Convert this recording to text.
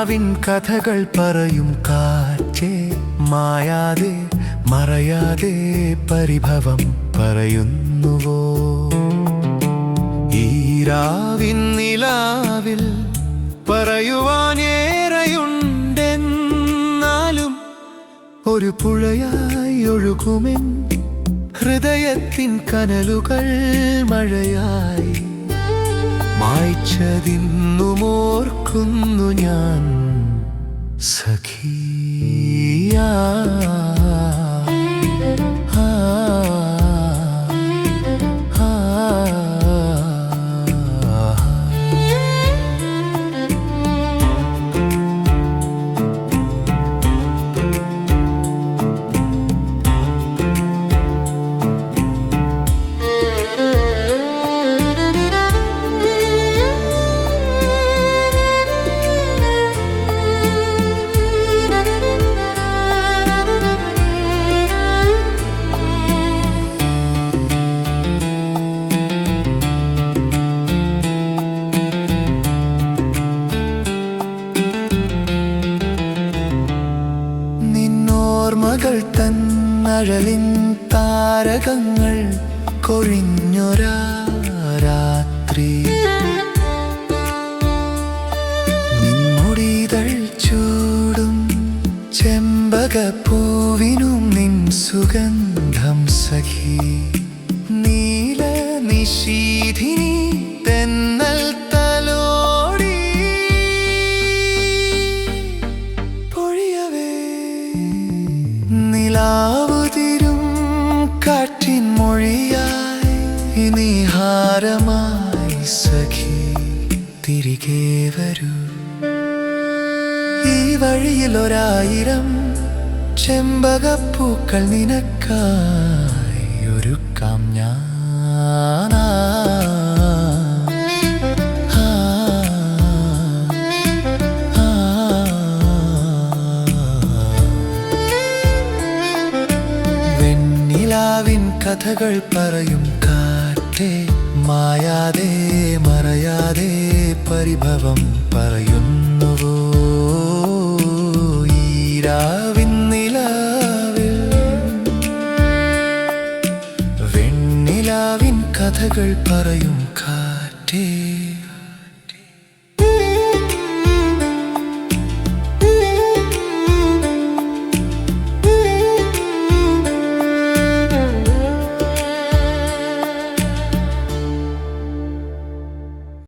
വെണ്ണിലാവിൻ കഥകൾ പറയും കാറ്റേ മായാതെ മറയാതെ പരിഭവം പറയുന്നുവോ? ഈരാവിൻ നിലാവിൽ പറയുവാനേറെയുണ്ടെന്നാലും ഒരു പുഴയായി ഒഴുകുമെൻ ഹൃദയത്തിൻ കനലുകൾ മഴയായി. മായ്ച്ചതിന്നുമോർക്കുന്നു ഞാൻ സഖിയാ. നിന്നോർമകൾ തന്നഴലിൻ താരകങ്ങൾ കൊഴിഞ്ഞൊരാ രാത്രി ചെമ്പകപ്പൂവിനും നിൻ സുഗന്ധം സഖി. നീല നിശീധിനി നിലാവുതിരും കാറ്റിൻ മൊഴിയായി നിഹാരമായി സഖി തിരികെ വരൂ. ഈ വഴിയിൽ ഒരായിരം ചെമ്പകപ്പൂക്കൾ നിനക്കായി ഒരുക്കാം ഞാൻ. കഥകൾ പറയും കാറ്റേ മായാതെ മറയാതെ പരിഭവം പറയുന്നുവോ? ഈരാവിൻ നിലാവിൽ വെണ്ണിലാവിൻ കഥകൾ പറയും കാറ്റേ